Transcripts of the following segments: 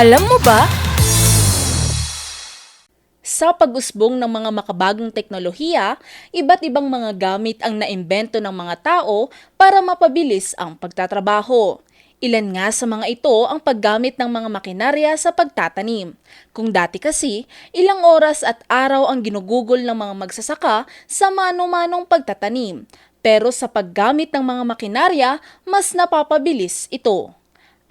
Alam mo ba? Sa pag-usbong ng mga makabagong teknolohiya, iba't ibang mga gamit ang naimbento ng mga tao para mapabilis ang pagtatrabaho. Ilan nga sa mga ito ang paggamit ng mga makinarya sa pagtatanim. Kung dati kasi, ilang oras at araw ang ginugugol ng mga magsasaka sa mano-manong pagtatanim. Pero sa paggamit ng mga makinarya, mas napapabilis ito.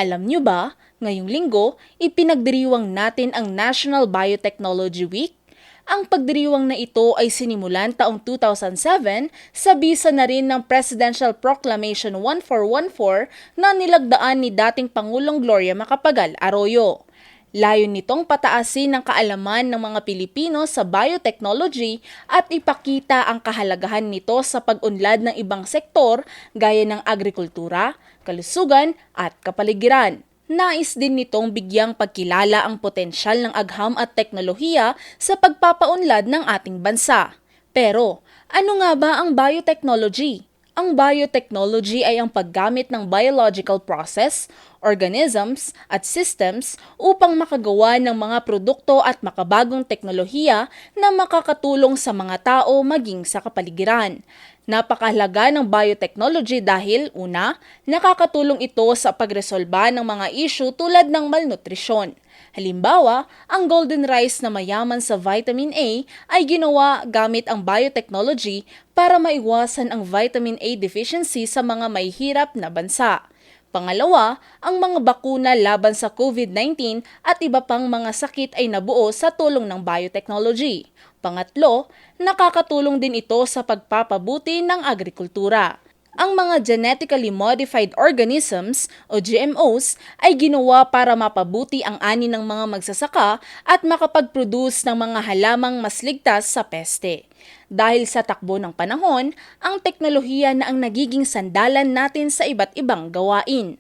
Alam nyo ba, ngayong linggo, ipinagdiriwang natin ang National Biotechnology Week. Ang pagdiriwang na ito ay sinimulan taong 2007 sa bisa na rin ng Presidential Proclamation 1414 na nilagdaan ni dating Pangulong Gloria Macapagal Arroyo. Layon nitong pataasin ang kaalaman ng mga Pilipino sa biotechnology at ipakita ang kahalagahan nito sa pag-unlad ng ibang sektor gaya ng agrikultura, kalusugan at kapaligiran. Nais din nitong bigyang pagkilala ang potensyal ng agham at teknolohiya sa pagpapaunlad ng ating bansa. Pero, ano nga ba ang biotechnology? Ang biotechnology ay ang paggamit ng biological process, organisms at systems upang makagawa ng mga produkto at makabagong teknolohiya na makakatulong sa mga tao maging sa kapaligiran. Napakahalaga ng biotechnology dahil, una, nakakatulong ito sa pagresolba ng mga issue tulad ng malnutrisyon. Halimbawa, ang golden rice na mayaman sa vitamin A ay ginawa gamit ang biotechnology para maiwasan ang vitamin A deficiency sa mga may hirap na bansa. Pangalawa, ang mga bakuna laban sa COVID-19 at iba pang mga sakit ay nabuo sa tulong ng biotechnology. Pangatlo, nakakatulong din ito sa pagpapabuti ng agrikultura. Ang mga genetically modified organisms o GMOs ay ginawa para mapabuti ang ani ng mga magsasaka at makapag-produce ng mga halamang mas ligtas sa peste. Dahil sa takbo ng panahon, ang teknolohiya na ang nagiging sandalan natin sa iba't ibang gawain.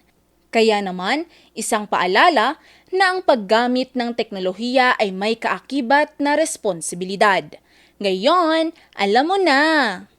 Kaya naman, isang paalala na ang paggamit ng teknolohiya ay may kaakibat na responsibilidad. Ngayon, alam mo na!